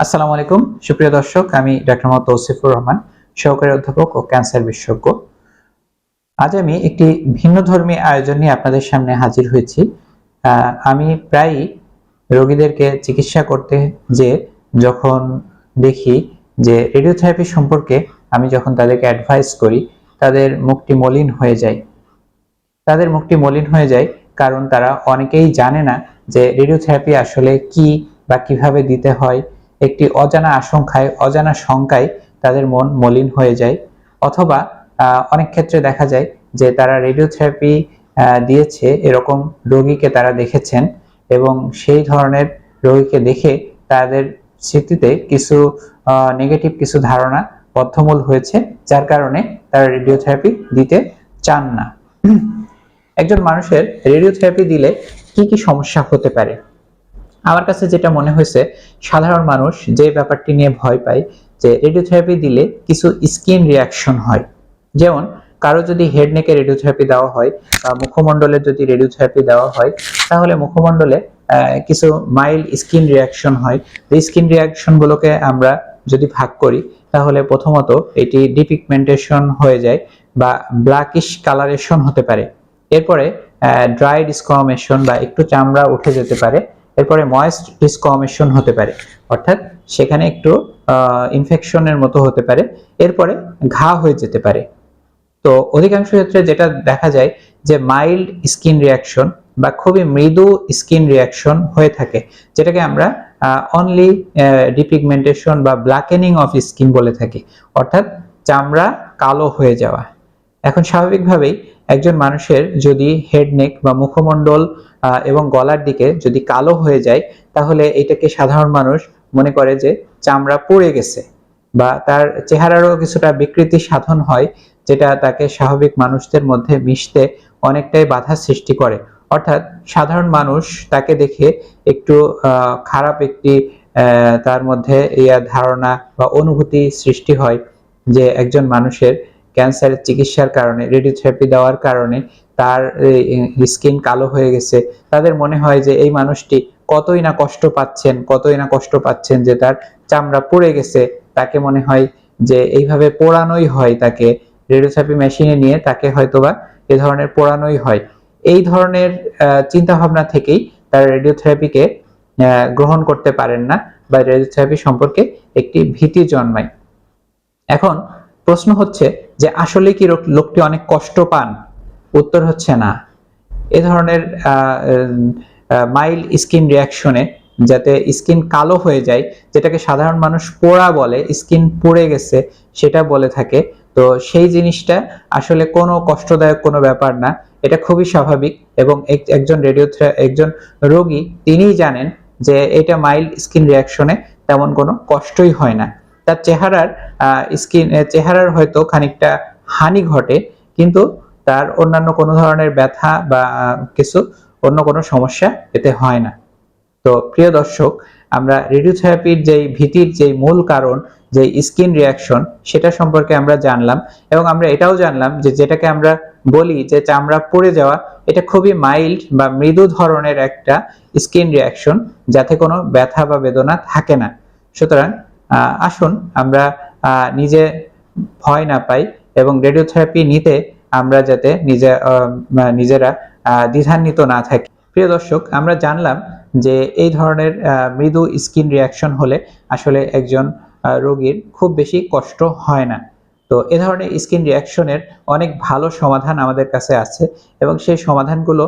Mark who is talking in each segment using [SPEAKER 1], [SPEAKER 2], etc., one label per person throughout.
[SPEAKER 1] আসসালামু আলাইকুম। সুপ্রিয় দর্শক, আমি ডাক্তার মোহাম্মদ তৌসিফুর রহমান, সহকারী অধ্যাপক ও ক্যান্সার বিশেষজ্ঞ। আজ আমি একটি ভিন্ন ধর্মী আয়োজন নিয়ে আপনাদের সামনে হাজির হয়েছি। আমি প্রায়ই রোগীদেরকে চিকিৎসা করতে যে যখন দেখি যে রেডিওথেরাপি সম্পর্কে আমি যখন তাদেরকে অ্যাডভাইস করি, তাদের মুখটি মলিন হয়ে যায়। তাদের মুখটি মলিন হয়ে যায় কারণ তারা অনেকেই জানে না যে রেডিওথেরাপি আসলে কি বা কীভাবে দিতে হয়। একটি অজানা আশঙ্কায়, অজানা শঙ্কায় তাদের মন মলিন হয়ে যায়। অথবা অনেক ক্ষেত্রে দেখা যায় যে তারা রেডিওথেরাপি দিয়েছে এরকম রোগীকে তারা দেখেছেন এবং সেই ধরনের রোগীকে দেখে তাদের স্মৃতিতে কিছু নেগেটিভ কিছু ধারণা বদ্ধমূল হয়েছে, যার কারণে তারা রেডিওথেরাপি দিতে চান না। একজন মানুষের রেডিওথেরাপি দিলে কি কি সমস্যা হতে পারে? আমার কাছে যেটা মনে হয়েছে, সাধারণ মানুষ যে ব্যাপারটি নিয়ে ভয় পায়, যে রেডিওথেরাপি দিলে কিছু স্কিন রিয়াকশন হয়। যেমন, কারও যদি হেড নেকে রেডিওথেরাপি দেওয়া হয় বা মুখমণ্ডলে যদি রেডিওথেরাপি দেওয়া হয়, তাহলে মুখমণ্ডলে কিছু মাইল্ড স্কিন রিয়াকশন হয়। এই স্কিন রিয়াকশন গুলোকে আমরা যদি ভাগ করি, তাহলে প্রথমত এটি ডিপিগমেন্টেশন হয়ে যায় বা ব্ল্যাকিশ কালারেশন হতে পারে। এরপরে ড্রাই ডিসকমেশন বা একটু চামড়া উঠে যেতে পারে। এরপরে ময়েস্ট ডিসকমেশন হতে পারে। অর্থাৎ সেখানে একটু ইনফেকশনের মতো হতে পারে। এরপরে ঘা হয়ে যেতে পারে। তো অধিকাংশ ক্ষেত্রে যেটা দেখা যায় যে মাইল্ড স্কিন রিয়াকশন বা খুবই মৃদু স্কিন রিয়াকশন হয়ে থাকে, যেটাকে আমরা অনলি ডিপিগমেন্টেশন বা ব্ল্যাকেনিং অফ স্কিন বলে থাকি। অর্থাৎ চামড়া কালো হয়ে যাওয়া। এখন স্বাভাবিকভাবেই একজন মানুষের যদি হেড নেক বা মুখমণ্ডল এবং গলার দিকে যদি কালো হয়ে যায়, তাহলে এটাকে সাধারণ মানুষ মনে করে যে চামড়া পড়ে গেছে বা তার চেহারারও কিছুটা বিকৃতি সাধন হয়, যেটা তাকে স্বাভাবিক মানুষদের মধ্যে মিশতে অনেকটাই বাধা সৃষ্টি করে। অর্থাৎ সাধারণ মানুষ তাকে দেখে একটু খারাপ একটি তার মধ্যে ইয়া ধারণা বা অনুভূতি সৃষ্টি হয় যে একজন মানুষের ক্যান্সারের চিকিৎসার কারণে রেডিওথেরাপি দেওয়ার কারণে তার স্কিন কালো হয়ে গেছে। তাদের মনে হয় যে এই মানুষটি কতই না কষ্ট পাচ্ছেন, কতই না কষ্ট পাচ্ছেন যে তার চামড়া পুড়ে গেছে। তাকে মনে হয় যে এইভাবে পোড়ানোই হয় তাকে। রেডিওথেরাপি মেশিনে নিয়ে তাকে হয়তোবা এ ধরনের পোড়ানোই হয়। এই ধরনের চিন্তা ভাবনা থেকেই তারা রেডিওথেরাপিকে গ্রহণ করতে পারেন না বা রেডিওথেরাপি সম্পর্কে একটি ভীতি জন্মায়। এখন প্রশ্ন হচ্ছে যে আসলে কি লোক- লোকটি অনেক কষ্ট পান? উত্তর হচ্ছে না। এ ধরনের মাইল্ড স্কিন রিয়াকশনে যাতে স্কিন কালো হয়ে যায়, যেটাকে সাধারণ মানুষ পোড়া বলে স্কিন পুড়ে গেছে, সেটা বলে থাকে। তো সেই জিনিসটা আসলে কোনো কষ্টদায়ক কোনো ব্যাপার না। এটা খুবই স্বাভাবিক এবং এক- একজন রেডিও একজন রোগী তিনিই জানেন যে এটা মাইল্ড স্কিন রিয়াকশনে তেমন কোনো কষ্টই হয় না। তার চেহারার স্কিন চেহারার হয়তো খানিকটা হানি ঘটে, কিন্তু তার অন্যান্য কোনো ধরনের ব্যথা বা কিছু অন্য কোনো সমস্যা এতে হয় না। তো প্রিয় দর্শক, আমরা রেডিওথেরাপির যেই ভীতির যেই মূল কারণ যে স্কিন রিয়াকশন সেটা সম্পর্কে আমরা জানলাম এবং আমরা এটাও জানলাম যে যেটাকে আমরা বলি যে চামড়া পড়ে যাওয়া, এটা খুবই মাইল্ড বা মৃদু ধরনের একটা স্কিন রিয়াকশন যাতে কোনো ব্যথা বা বেদনা থাকে না। সুতরাং আসুন আমরা নিজে ভয় না পাই এবং রেডিওথেরাপি নিতে আমরা যাতে নিজে নিজেরা দ্বিধান্বিত না থাকি। প্রিয় দর্শক, আমরা জানলাম যে এই ধরনের মৃদু স্কিন রিয়াকশন হলে আসলে একজন রোগীর খুব বেশি কষ্ট হয় না। তো এ ধরনের স্কিন রিয়াকশনের অনেক ভালো সমাধান আমাদের কাছে আছে এবং সেই সমাধানগুলো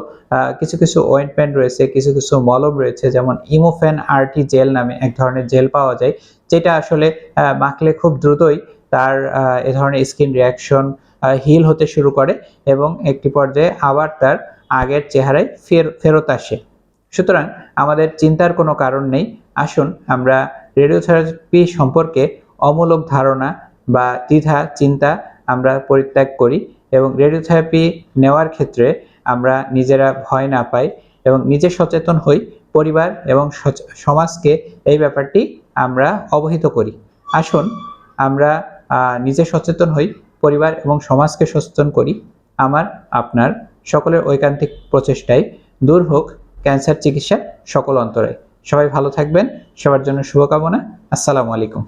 [SPEAKER 1] কিছু কিছু ওয়েন্টমেন্ট রয়েছে, কিছু কিছু মলম রয়েছে, যেমন ইমোফেন আরটি জেল নামে এক ধরনের জেল পাওয়া যায়, যেটা আসলে মাখলে খুব দ্রুতই তার এ ধরনের স্কিন রিয়াকশন হিল হতে শুরু করে এবং একটি পর্যায়ে আবার তার আগের চেহারায় ফের, ফেরত আসে। সুতরাং আমাদের চিন্তার কোনো কারণ নেই। আসুন আমরা রেডিওথেরাপি সম্পর্কে অমূলক ধারণা বা দ্বিধা, চিন্তা আমরা পরিত্যাগ করি এবং রেডিওথেরাপি নেওয়ার ক্ষেত্রে আমরা নিজেরা ভয় না পাই এবং নিজে সচেতন হই পরিবার এবং সমাজকে এই ব্যাপারটি আমরা অবহিত করি। আসুন আমরা নিজে সচেতন হই, পরিবার এবং সমাজকে সচেতন করি। আমার, আপনার সকলের ঐকান্তিক প্রচেষ্টায় দূর হোক ক্যান্সার চিকিৎসা সকল অন্তরে। সবাই ভালো থাকবেন, সবার জন্য শুভকামনা। আসসালামু আলাইকুম।